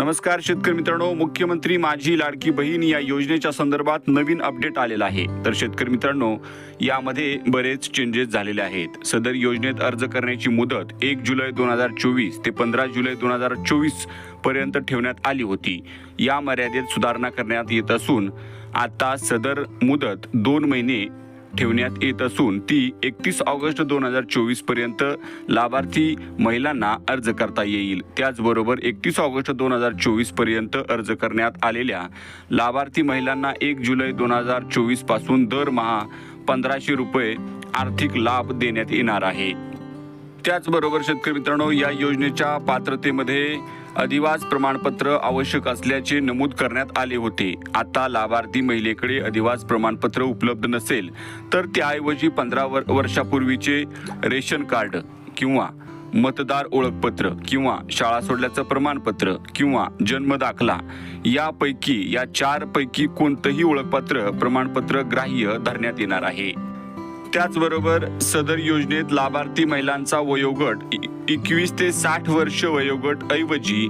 नमस्कार शेतकरी मित्रांनो मुख्यमंत्री माझी लाडकी बहीण या योजनेच्या संदर्भात नवीन अपडेट आलेला आहे. तर शेतकरी मित्रांनो यामध्ये बरेच चेंजेस झालेले आहेत. सदर योजनेत अर्ज करण्याची मुदत एक जुलै दोन हजार चोवीस ते पंधरा जुलै दोन हजार चोवीसपर्यंत ठेवण्यात आली होती. या मर्यादेत सुधारणा करण्यात येत असून आता सदर मुदत दोन महिने ठेवण्यात येत असून ती एकतीस ऑगस्ट दोन हजार चोवीसपर्यंत लाभार्थी महिलांना अर्ज करता येईल. त्याचबरोबर एकतीस ऑगस्ट दोन हजार चोवीसपर्यंत अर्ज करण्यात आलेल्या लाभार्थी महिलांना एक जुलै दोन हजार चोवीसपासून दरमहा पंधराशे रुपये आर्थिक लाभ देण्यात येणार आहे. त्याचबरोबर शेतकरी मित्रांनो या योजनेच्या पात्रतेमध्ये अधिवास प्रमाणपत्र आवश्यक असल्याचे नमूद करण्यात आले होते. आता लाभार्थी महिलेकडे अधिवास प्रमाणपत्र उपलब्ध नसेल तर त्याऐवजी पंधरा वर वर्षापूर्वीचे रेशन कार्ड किंवा मतदार ओळखपत्र किंवा शाळा सोडल्याचं प्रमाणपत्र किंवा जन्म दाखला यापैकी या चार पैकी कोणतंही ओळखपत्र प्रमाणपत्र ग्राह्य धरण्यात येणार आहे. त्याचबरोबर सदर योजनेत लाभार्थी महिलांचा वयोगट एकवीस ते साठ वर्ष वयोगट ऐवजी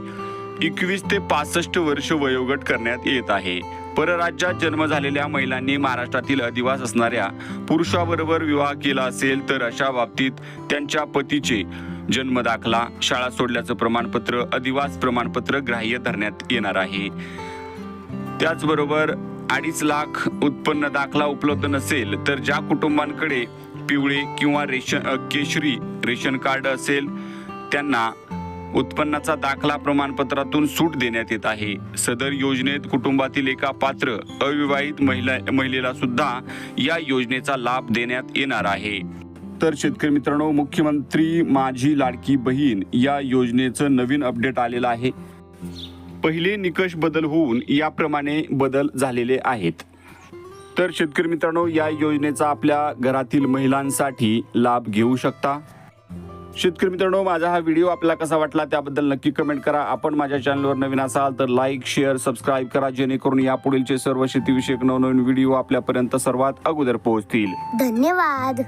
एकवीस ते पासष्ट वर्ष वयोगट करण्यात येत आहे. परराज्यात जन्म झालेल्या महिलांनी महाराष्ट्रातील अधिवास असणाऱ्या पुरुषाबरोबर विवाह केला असेल तर अशा बाबतीत त्यांच्या पतीचे जन्म दाखला शाळा सोडल्याचं प्रमाणपत्र अधिवास प्रमाणपत्र ग्राह्य धरण्यात येणार आहे. त्याचबरोबर अडीच लाख उत्पन्न दाखला उपलब्ध नसेल तर ज्या कुटुंबांकडे पिवळे किंवा रेशन केशरी रेशन कार्ड असेल त्यांना उत्पन्नाचा दाखला प्रमाणपत्रातून सूट देण्यात येत आहे. सदर योजनेत कुटुंबातील एका पात्र अविवाहित महिला महिलेला सुद्धा या योजनेचा लाभ देण्यात येणार आहे. तर शेतकरी मित्रांनो मुख्यमंत्री माझी लाडकी बहीण या योजनेचं नवीन अपडेट आलेलं आहे. पहिले निकष बदल होऊन याप्रमाणे बदल झालेले आहेत. तर शेतकरी मित्रांनो या योजनेचा आपल्या घरातील महिलांसाठी लाभ घेऊ शकता. शेतकरी मित्रांनो माझा हा व्हिडिओ आपल्याला कसा वाटला त्याबद्दल नक्की कमेंट करा. आपण माझ्या चॅनलवर नवीन असाल तर लाईक शेअर सबस्क्राईब करा जेणेकरून यापुढीलचे सर्व शेतीविषयक नवनवीन व्हिडिओ आपल्यापर्यंत सर्वात अगोदर पोहोचतील. धन्यवाद.